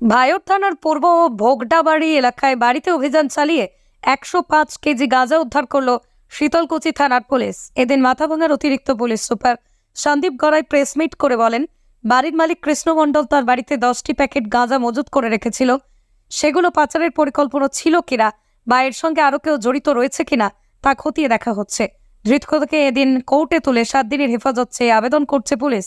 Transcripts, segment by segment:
ভায়র থানার পূর্ব ভোগডাবাড়ি এলাকায় বাড়িতে অভিযান চালিয়ে একশো পাঁচ কেজি গাঁজা উদ্ধার করল শীতলকুচি থানার পুলিশ। এদিন মাথাভাঙার অতিরিক্ত police super Sandip Garai press meet করে বলেন, বাড়ির মালিক কৃষ্ণ মণ্ডল তার বাড়িতে দশটি প্যাকেট গাঁজা মজুত করে রেখেছিল। সেগুলো পাচারের পরিকল্পনা ছিল কিনা বা এর সঙ্গে আরও কেউ জড়িত রয়েছে কিনা তা খতিয়ে দেখা হচ্ছে। ধৃতকে এদিন কোর্টে তুলে সাত দিনের হেফাজত চেয়ে আবেদন করছে পুলিশ।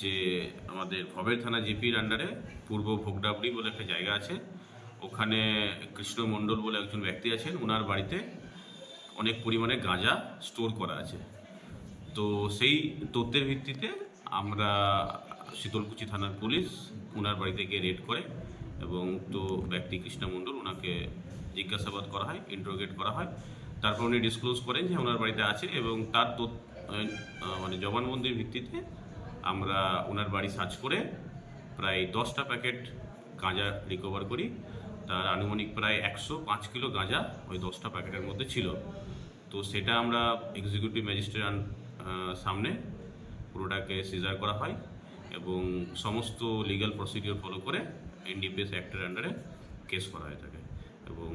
যে আমাদের ভবের থানা জিপির আন্ডারে পূর্ব ভোগডাবড়ি বলে একটা জায়গা আছে। ওখানে কৃষ্ণ মণ্ডল বলে একজন ব্যক্তি আছেন। ওনার বাড়িতে অনেক পরিমাণে গাঁজা স্টোর করা আছে। তো সেই তথ্যের ভিত্তিতে আমরা শীতলকুচি থানার পুলিশ ওনার বাড়িতে গিয়ে রেড করে এবং তো ব্যক্তি কৃষ্ণ মণ্ডল ওনাকে জিজ্ঞাসাবাদ করা হয় ইন্টারোগেট করা হয়। তারপর উনি ডিসক্লোজ করেন যে ওনার বাড়িতে আছে এবং তার মানে জবানবন্দির ভিত্তিতে আমরা ওনার বাড়ি সার্চ করে প্রায় দশটা প্যাকেট গাঁজা রিকভার করি। তার আনুমানিক প্রায় একশো পাঁচ কিলো গাঁজা ওই দশটা প্যাকেটের মধ্যে ছিল। তো সেটা আমরা এক্সিকিউটিভ ম্যাজিস্ট্রেট সামনে পুরোটাকে সিজার করা হয় এবং সমস্ত লিগ্যাল প্রসিডিওর ফলো করে এনডিপিএস অ্যাক্টের আন্ডারে কেস করা হয়ে থাকে। এবং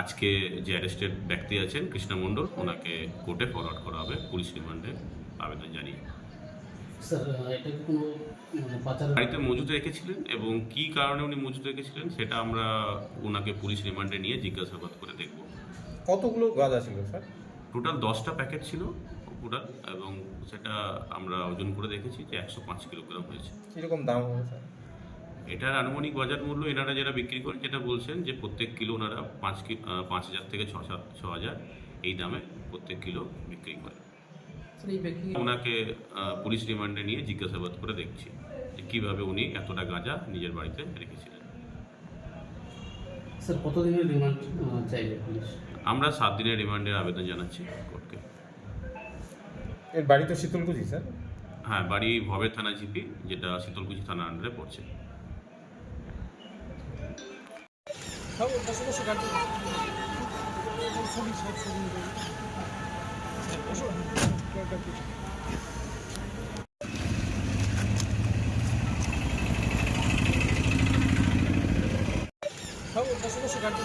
আজকে যে অ্যারেস্টেড ব্যক্তি আছেন কৃষ্ণা মণ্ডল, ওনাকে কোর্টে ফরওয়ার্ড করা হবে, পুলিশ রিমান্ডে আবেদন জানিয়ে। স্যার এটা কি কোনো মানে পাচার বাড়িতে মজুদ রেখেছিলেন এবং কি কারণে উনি মজুদ রেখেছিলেন সেটা আমরা ওনাকে পুলিশ রিমান্ডে নিয়ে জিজ্ঞাসাবাদ করে দেখব। কতগুলো গাঁজা ছিল স্যার? টোটাল দশটা প্যাকেট ছিল টোটাল এবং সেটা আমরা ওজন করে দেখেছি যে একশো পাঁচ কিলোগ্রাম হয়েছে। কীরকম দাম হবে স্যার? এটার আনুমানিক বাজার মূল্য এনারা যারা বিক্রি করেন যেটা বলছেন যে প্রত্যেক কিলো ওনারা পাঁচ কি পাঁচ হাজার থেকে ছ ছ হাজার এই দামে প্রত্যেক কিলো বিক্রি করেন ব্যক্তি ওনাকে পুলিশ রিমান্ডে নিয়ে জিজ্ঞাসাবাদ করে দেখছি যে কীভাবে উনি এতটা গাঁজা নিজের বাড়িতে রেখেছিলেন স্যার কতদিনের রিমান্ড চাইবে পুলিশ আমরা সাত দিনের রিমান্ডের আবেদন জানাচ্ছি কোর্টকে এর বাড়ি তো শীতলকুচি স্যার হ্যাঁ বাড়ি ভবের থানা জিপি যেটা শীতলকুচি থানা আন্ডারে পড়ছে বসো বসো গাড়ি